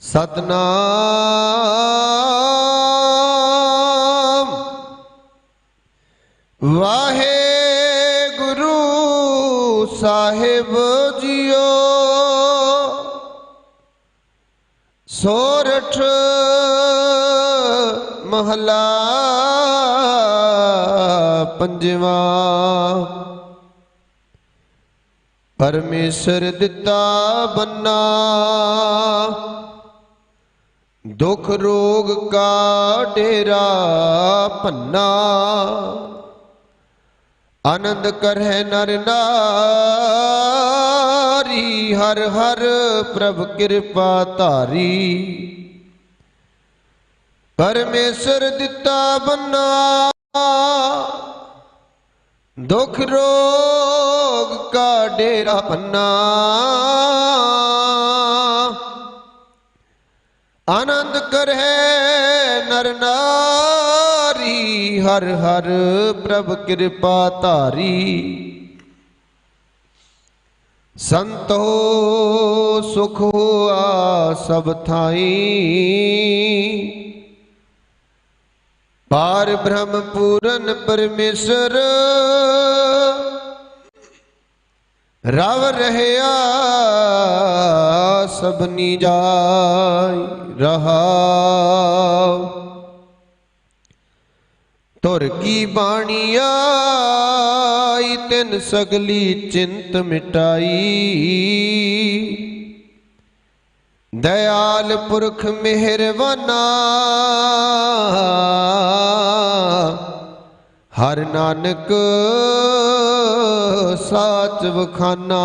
ਸਤਨਾਮ। ਵਾਹਿਗੁਰੂ ਸਾਹਿਬ ਜੀਓ। ਸੋਰਠ ਮਹਲਾ ਪੰਜਵਾ। ਪਰਮੇਸ਼ਰ ਦਿੱਤਾ ਬੰਨਾ। ਦੁਖ ਰੋਗ ਕਾ ਡੇਰਾ ਭੰਨਾ। ਆਨੰਦ ਕਰਹਿ ਨਰ ਨਾਰੀ, ਹਰ ਹਰ ਪ੍ਰਭ ਕਿਰਪਾ ਧਾਰੀ। ਪਰਮੇਸ਼ਰ ਦਿੱਤਾ ਬੰਨਾ। ਦੁਖ ਰੋਗ ਕਾ ਡੇਰਾ ਪੰਨਾ ਆਨੰਦ ਕਰਹਿ ਨਰ ਨਾਰੀ, ਹਰ ਹਰ ਪ੍ਰਭ ਕਿਰਪਾ ਧਾਰੀ। ਸੰਤੋ ਸੁਖ ਹੋਆ ਸਭ ਥਾਈ। ਪਾਰ ਬ੍ਰਹਮ ਪੂਰਨ ਪਰਮੇਸ਼ਰ, ਰਵ ਰਹਿਆ ਸਭਨੀ ਜਾਈ ਰਹਾਉ। ਤੁਰ ਕੀ ਬਾਣੀ ਆਈ, ਤਿੰਨ ਸਗਲੀ ਚਿੰਤ ਮਿਟਾਈ। ਦਇਆਲ ਪੁਰਖ ਮਿਹਰਵਾਨਾ, ਹਰ ਨਾਨਕ ਸਾਚ ਵਖਾਨਾ।